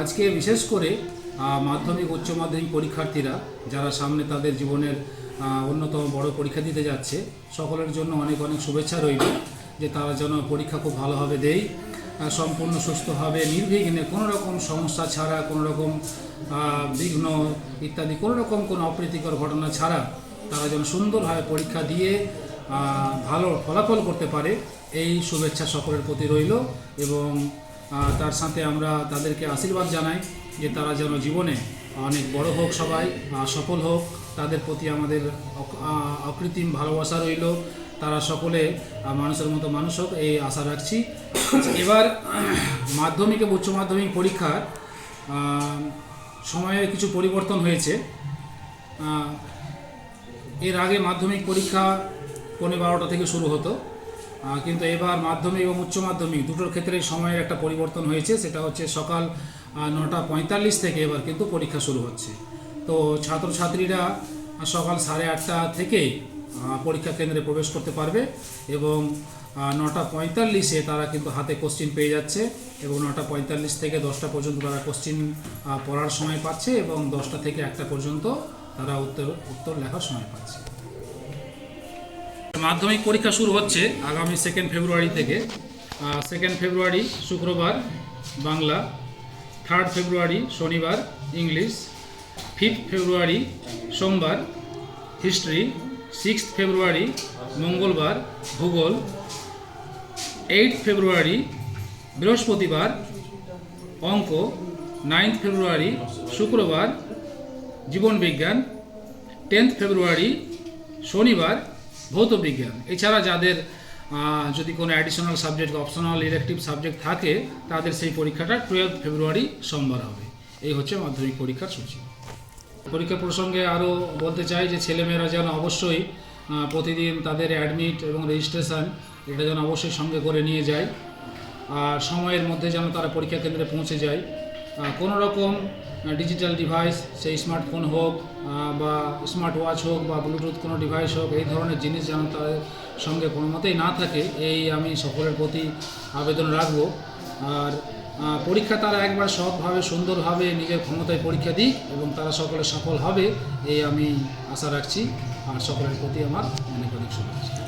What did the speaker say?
আজকে বিশেষ করে মাধ্যমিক, উচ্চ মাধ্যমিক পরীক্ষার্থীরা, যারা সামনে তাদের জীবনের অন্যতম বড় পরীক্ষা দিতে যাচ্ছে, সকলের জন্য অনেক অনেক শুভেচ্ছা রইল যে তারা যেন পরীক্ষা খুব ভালোভাবে দেয় সম্পূর্ণ সুস্থভাবে নির্বিঘ্নে কোনো রকম সমস্যা ছাড়া, কোনো রকম বিঘ্ন ইত্যাদি, কোনো রকম কোনো অপ্রীতিকর ঘটনা ছাড়া তারা যেন সুন্দরভাবে পরীক্ষা দিয়ে ভালো ফলাফল করতে পারে, এই শুভেচ্ছা সকলের প্রতি রইল এবং তার সাথে আমরা তাদেরকে আশীর্বাদ জানাই যে তারা যেন জীবনে অনেক বড় হোক সবাই সফল হোক। তাদের প্রতি আমাদের অক- অকৃত্রিম ভালোবাসা রইল। তারা সকলে মানুষের মতো মানুষ হোক, এই আশা রাখছি। এবার, মাধ্যমিক এবং উচ্চ মাধ্যমিক পরীক্ষার সময়ে কিছু পরিবর্তন হয়েছে। এর আগে মাধ্যমিক পরীক্ষা পৌনে বারোটা থেকে শুরু হতো। কিন্তু এবার মাধ্যমিক এবং উচ্চ মাধ্যমিক দুটোর ক্ষেত্রে সময়ের একটা পরিবর্তন হয়েছে, সেটা হচ্ছে সকাল নটা পঁয়তাল্লিশ থেকে এবার কিন্তু পরীক্ষা শুরু হচ্ছে। তো ছাত্রছাত্রীরা সকাল সাড়ে আটটা থেকে পরীক্ষা কেন্দ্রে প্রবেশ করতে পারবে এবং নটা পঁয়তাল্লিশে তারা কিন্তু হাতে কোশ্চিন পেয়ে যাচ্ছে এবং নটা পঁয়তাল্লিশ থেকে দশটা পর্যন্ত তারা কোশ্চিন পড়ার সময় পাচ্ছে এবং দশটা থেকে একটা পর্যন্ত তারা উত্তর উত্তর লেখার সময় পাচ্ছে। মাধ্যমিক পরীক্ষা শুরু হচ্ছে আগামী সেকেন্ড ফেব্রুয়ারি থেকে। সেকেন্ড ফেব্রুয়ারি শুক্রবার বাংলা থার্ড ফেব্রুয়ারি শনিবার ইংলিশ ফিফথ ফেব্রুয়ারি সোমবার হিস্ট্রি সিক্সথ ফেব্রুয়ারি মঙ্গলবার ভূগোল এইট ফেব্রুয়ারি বৃহস্পতিবার অঙ্ক নাইন্থ ফেব্রুয়ারি শুক্রবার জীবনবিজ্ঞান টেন্থ ফেব্রুয়ারি শনিবার ভৌত বিজ্ঞান এছাড়া যাদের যদি কোনো additional subject optional elective subject থাকে, তাদের সেই পরীক্ষাটা টুয়েলভ ফেব্রুয়ারি সোমবার হবে। এই হচ্ছে মাধ্যমিক পরীক্ষার সূচি। পরীক্ষা প্রসঙ্গে আরও বলতে চাই যে ছেলেমেয়েরা যেন অবশ্যই প্রতিদিন তাদের অ্যাডমিট এবং রেজিস্ট্রেশন এটা যেন অবশ্যই সঙ্গে করে নিয়ে যায়। আর সময়ের মধ্যে যেন তারা পরীক্ষা কেন্দ্রে পৌঁছে যায়। কোনো রকম ডিজিটাল ডিভাইস সেই স্মার্টফোন হোক বা স্মার্ট ওয়াচ হোক, বা ব্লুটুথ কোনো ডিভাইস হোক, এই ধরনের জিনিস যেন তাদের সঙ্গে কোনো মতেই না থাকে, এই আমি সকলের প্রতি আবেদন রাখব। আর পরীক্ষা তারা একবার সৎভাবে, সুন্দরভাবে নিজের ক্ষমতায় পরীক্ষা দিক এবং তারা সকলে সফল হবে, এই আমি আশা রাখছি। আর সকলের প্রতি আমার অনেক অনেক শুভেচ্ছা।